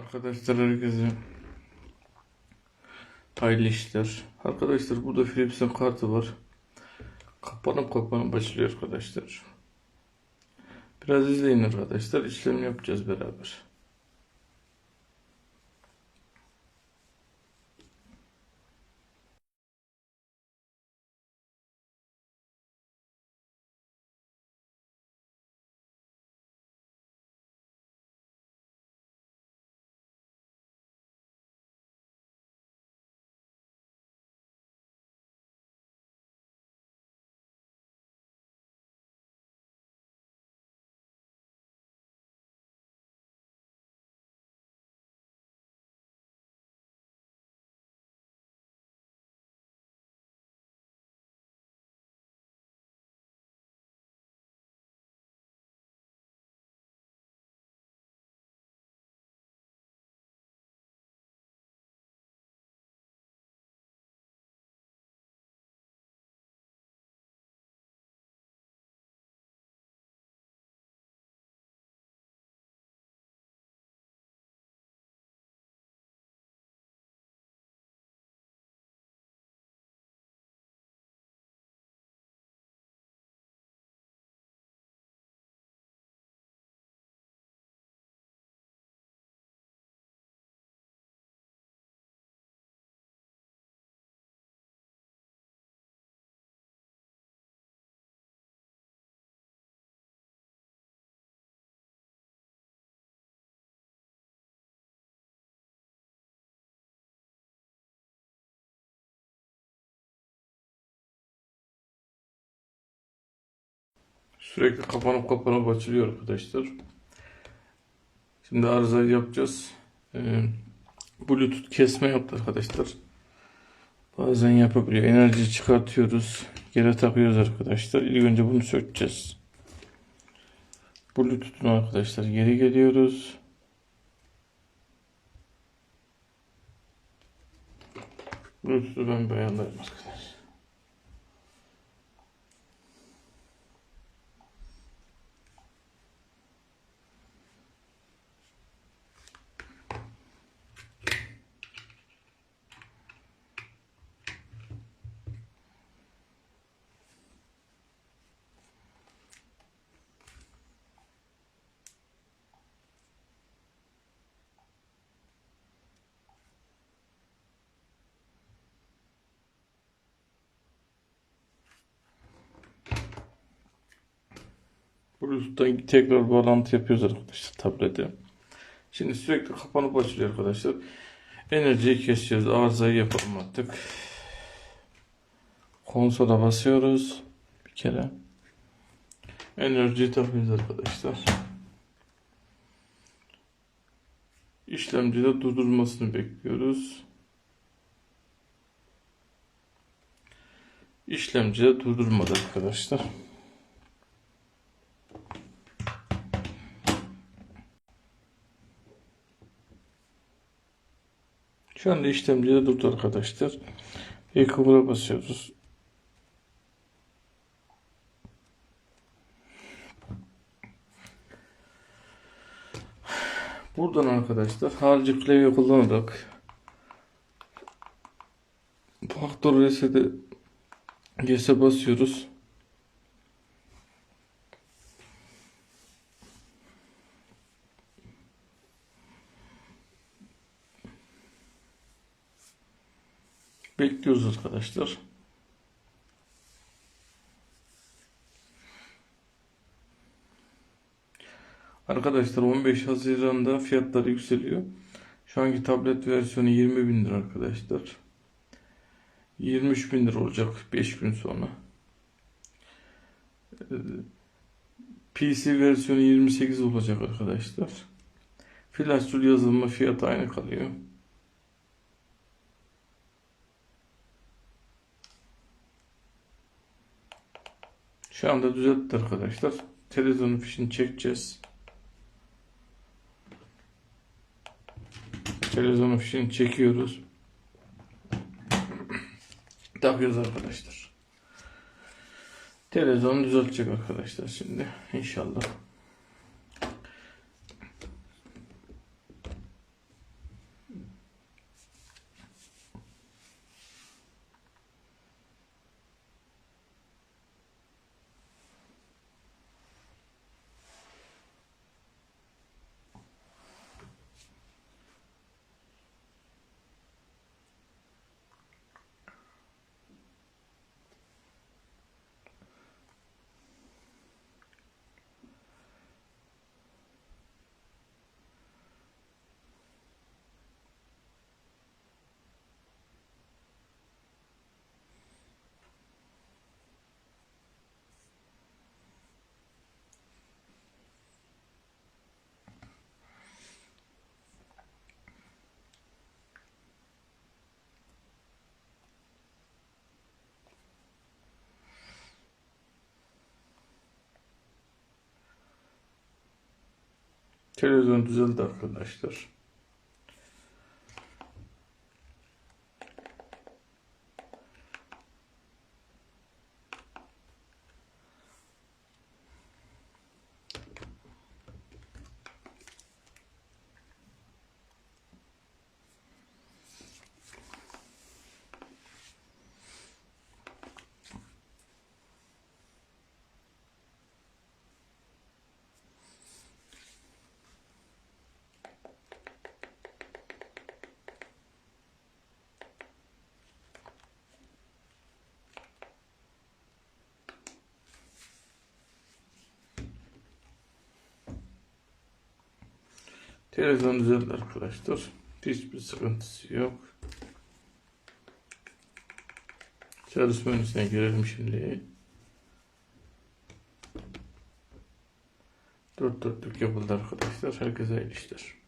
Arkadaşlar herkese hayırlı işler. Arkadaşlar burada Philips'in kartı var. Kapanıp kapanıp açılıyor arkadaşlar. Biraz izleyin arkadaşlar. İşlem yapacağız beraber. Sürekli kapanıp kapanıp açılıyor arkadaşlar. Şimdi arızayı yapacağız. Ee, Bluetooth kesme yaptı arkadaşlar. Bazen yapabiliyor. Enerji çıkartıyoruz. Geri takıyoruz arkadaşlar. İlk önce bunu sökeceğiz. Bluetooth'un arkadaşlar geri geliyoruz. Bluetooth'u ben beyanlarım arkadaşlar. Bluetooth'tan tekrar bağlantı yapıyoruz arkadaşlar tablete. Şimdi sürekli kapanıp açılıyor arkadaşlar. Enerjiyi kesiyoruz. Arızayı yapalım artık. Konsola basıyoruz. Bir kere. Enerjiyi takıyoruz arkadaşlar. İşlemcide durdurmasını bekliyoruz. İşlemcide durdurmadı arkadaşlar. Şu anda işlemcide durdu arkadaşlar. Recover'a basıyoruz. Buradan arkadaşlar harici klavye kullanarak faktör reset'e GS'e basıyoruz. Bekliyoruz arkadaşlar. Arkadaşlar 15 Haziran'da fiyatlar yükseliyor. Şu anki tablet versiyonu 20 bin lira arkadaşlar. 23 bin lira olacak 5 gün sonra. Ee, PC versiyonu 28 olacak arkadaşlar. Flash yazılma fiyatı aynı kalıyor. Şu anda düzeltti arkadaşlar. Televizyonun fişini çekeceğiz. Televizyonun fişini çekiyoruz. Takıyoruz arkadaşlar. Televizyonu düzeltecek arkadaşlar şimdi inşallah. Televizyon düzeldi arkadaşlar. Televizyon düzeldi arkadaşlar. Hiçbir sıkıntısı yok. Çalışma menüsüne girelim şimdi. Dört dörtlük yapıldı arkadaşlar. Herkese iyi işler.